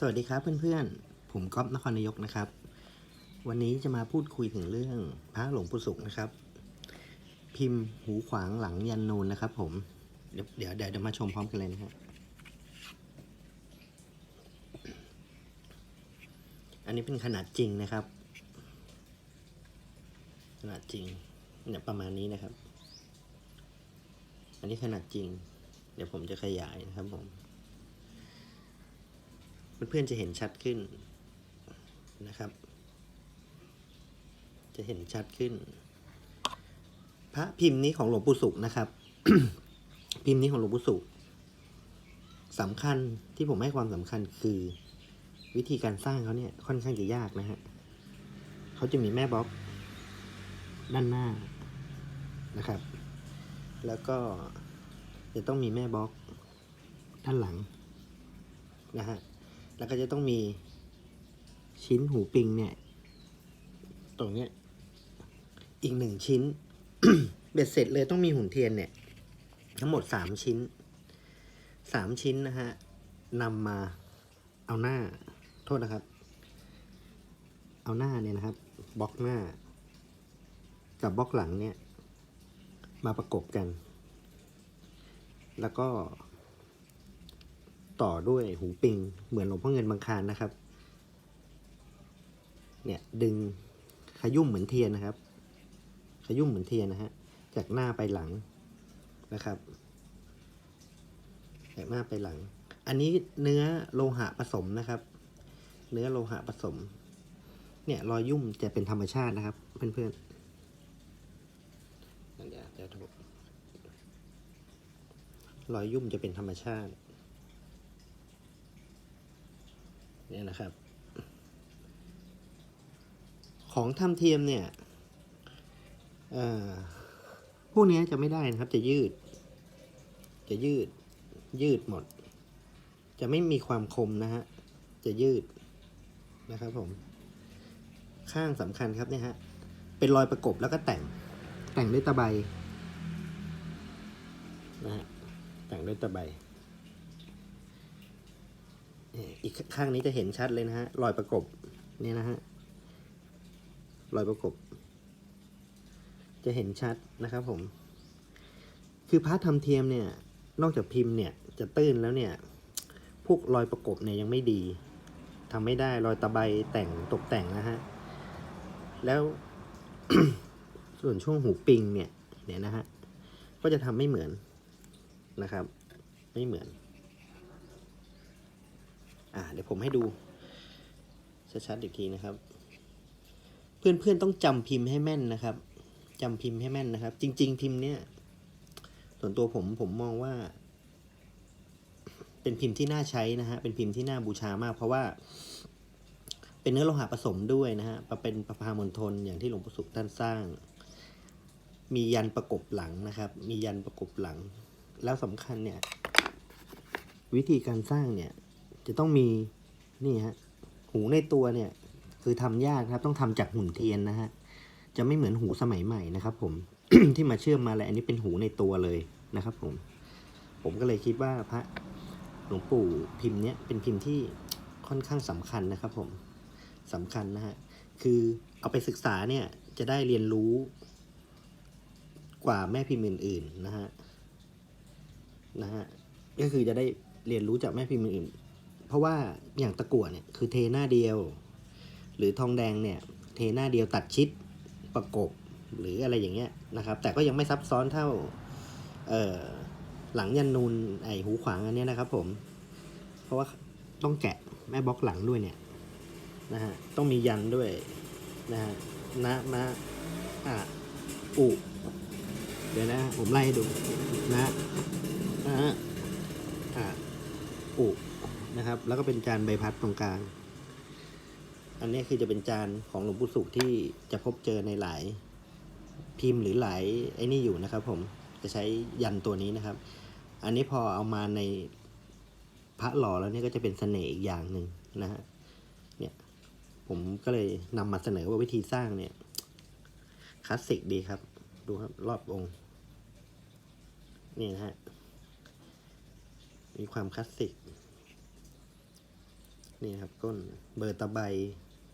สวัสดีครับเพื่อนๆ ผมก๊อฟนครนายกนะครับ วันนี้จะมาพูดคุยถึงเรื่องพระหลวงปู่ศุกร์นะครับ พิมพ์หูขวางหลังยันนูนนะครับ ผมเดี๋ยวเดี๋ยวเดี๋ยวเดี๋ยวมาชมพร้อมกันเลยนะครับอันนี้เป็นขนาดจริงนะครับ ขนาดจริงเนี่ยประมาณนี้นะครับ อันนี้ขนาดจริง เดี๋ยวผมจะขยายนะครับผม เพื่อนๆจะเห็นชัดขึ้นนะครับ จะเห็นชัดขึ้น พระพิมพ์นี้ของหลวงปู่ศุกร์นะครับ พิมพ์นี้ของหลวงปู่ศุกร์สำคัญที่ผมให้ความสำคัญคือวิธีการสร้างเขาเนี่ยค่อนข้างจะยากนะฮะเขาจะมีแม่บล็อกด้านหน้านะครับ แล้วก็จะต้องมีแม่บล็อกด้านหลังนะฮะ แล้วก็จะต้องมีชิ้นหูปิงเนี่ย ตรงเนี้ย อีกหนึ่งชิ้น เบ็ดเสร็จเลยต้องมีหุ่นเทียนเนี่ย ทั้งหมดสามชิ้นสามชิ้นนะฮะนำมาเอาหน้า โทษนะครับ เอาหน้าเนี่ยนะครับบล็อกหน้า กับบล็อกหลังเนี่ย มาประกบกัน แล้วก็ ต่อด้วยหูปิง เหมือนหลวงพ่อเงินบางคารนะครับ เนี่ยดึงขยุ่มเหมือนเทียนนะครับ ขยุ่มเหมือนเทียนนะฮะ จากหน้าไปหลังนะครับ จากหน้าไปหลัง อันนี้เนื้อโลหะผสมนะครับ เนื้อโลหะผสม เนี่ยรอยยุ่มจะเป็นธรรมชาตินะครับ เพื่อนๆเดี๋ยวเดี๋ยวถูกรอยยุ่มจะเป็นธรรมชาติ เนี่ยนะครับ ของทำเทียมเนี่ยพวกนี้จะไม่ได้นะครับ จะยืด จะยืด ยืดหมด จะไม่มีความคมนะฮะ จะยืดนะครับผม ข้างสำคัญครับเนี่ยฮะ เป็นรอยประกบแล้วก็แต่ง แต่งด้วยตะไบนะฮะ แต่งด้วยตะไบ อีกข้างนี้จะเห็นชัดเลยนะฮะรอยประกบเนี่ยนะฮะรอยประกบ จะเห็นชัดนะครับผม คือพาระทำเทียมเนี่ย นอกจากพิมพ์เนี่ยจะตื้นแล้วเนี่ย พวกรอยประกบเนี่ยยังไม่ดีทำไม่ได้รอยตะไบแต่งตกแต่งนะฮะ แล้วส่วนช่วงหูปิงเนี่ยเนี่ยนะฮะ ก็จะทำไม่เหมือนนะครับ ไม่เหมือน อ่าเดี๋ยวผมให้ดูชัดๆอีกทีนะครับ เพื่อนๆต้องจำพิมพ์ให้แม่นนะครับจำพิมพ์ให้แม่นนะครับ จริง ๆ พิมพ์เนี้ยส่วนตัวผมผมมองว่า เป็นพิมพ์ที่น่าใช้นะฮะเป็นพิมพ์ที่น่าบูชามาก เพราะว่า เป็นเนื้อโลหะผสมด้วยนะฮะเป็นประพามณฑลอย่างที่หลวงปู่สุขท่านสร้าง มียันประกบหลังนะครับ มียันประกบหลัง แล้วสำคัญเนี่ย วิธีการสร้างเนี่ย จะต้องมีนี่ฮะหูในตัวเนี่ยคือทำยากครับต้องทำจากหุ่นเทียนนะฮะจะไม่เหมือนหูสมัยใหม่นะครับผมที่มาเชื่อมมาแล้วอันนี้เป็นหูในตัวเลยนะครับผม ผมก็เลยคิดว่าพระหลวงปู่พิมพ์เนี้ยเป็นพิมพ์ที่ค่อนข้างสำคัญนะครับผมสำคัญนะฮะคือเอาไปศึกษาเนี่ยจะได้เรียนรู้กว่าแม่พิมพ์อื่นๆนะฮะนะฮะก็คือจะได้เรียนรู้จากแม่พิมพ์อื่น เพราะว่าอย่างตะกั่วเนี่ยคือเทหน้าเดียว หรือทองแดงเนี่ยเทหน้าเดียวตัดชิดประกบหรืออะไรอย่างเงี้ยนะครับ แต่ก็ยังไม่ซับซ้อนเท่าเอ่อหลังยันนูนไอหูขวางอันเนี้ยนะครับผม เพราะว่าต้องแกะแม่บล็อกหลังด้วยเนี่ยนะฮะต้องมียันด้วยนะฮะนะนะอะอุเดี๋ยวนะผมไล่ให้ดูนะนะฮะอะอุ นะครับ แล้วก็เป็นจานใบพัดตรงกลาง อันนี้คือจะเป็นจานของหลวงปู่สุขที่จะพบเจอในหลายพิมพ์หรือหลายไอ้นี่อยู่นะครับ ผมจะใช้ยันตัวนี้นะครับ อันนี้พอเอามาในพระหล่อแล้วนี่ก็จะเป็นเสน่ห์อีกอย่างหนึ่งนะฮะเนี่ย ผมก็เลยนำมาเสนอว่าวิธีสร้างเนี่ยคลาสสิกดีครับ ดูครับรอบองค์ นี่นะฮะ มีความคลาสสิก นี่ครับก้นเบอร์ตะไบ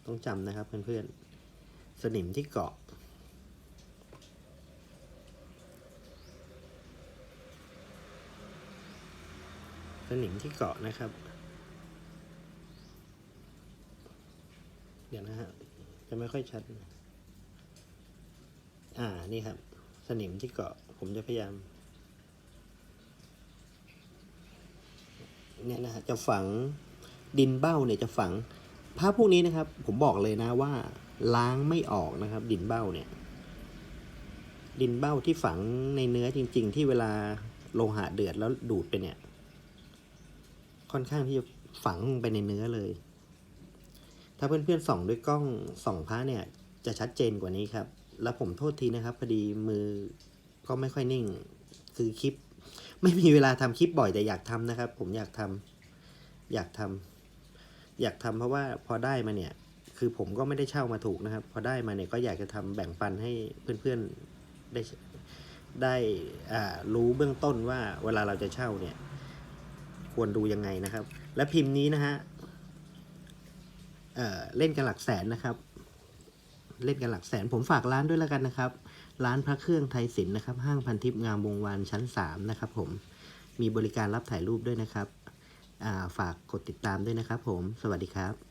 ต้องจำนะครับเพื่อนๆ สนิมที่เกาะ สนิมที่เกาะนะครับ เดี๋ยวนะฮะจะไม่ค่อยชัด อ่า นี่ครับ สนิมที่เกาะ ผมจะพยายาม เนี่ยนะฮะจะฝัง ดินเบ้าเนี่ยจะฝังผ้าพวกนี้นะครับ ผมบอกเลยนะว่า ล้างไม่ออกนะครับ ดินเบ้าเนี่ย ดินเบ้าที่ฝังในเนื้อจริง ๆ ที่เวลาโลหะเดือดแล้วดูดไปเนี่ย ค่อนข้างที่จะฝังไปในเนื้อเลย ถ้าเพื่อนๆส่องด้วยกล้องส่องพระเนี่ย จะชัดเจนกว่านี้ครับ แล้วผมโทษทีนะครับพอดีมือก็ไม่ค่อยนิ่ง คือคลิป ไม่มีเวลาทำคลิปบ่อยแต่อยากทำนะครับ ผมอยากทำอยากทำ อยากทำเพราะว่าพอได้มาเนี่ย คือผมก็ไม่ได้เช่ามาถูกนะครับ พอได้มาเนี่ยก็อยากจะทำแบ่งปันให้เพื่อนๆได้ได้อ่ารู้เบื้องต้นว่าเวลาเราจะเช่าเนี่ย ควรดูยังไงนะครับ และพิมพ์นี้นะฮะเอ่อเล่นกันหลักแสนนะครับ เล่นกันหลักแสน ผมฝากร้านด้วยแล้วกันนะครับ ร้านพระเครื่องไทยศิลป์นะครับ ห้างพันทิพย์งามวงวานชั้น 3 นะครับผมมีบริการรับถ่ายรูปด้วยนะครับ ฝากกดติดตามด้วยนะครับผม สวัสดีครับ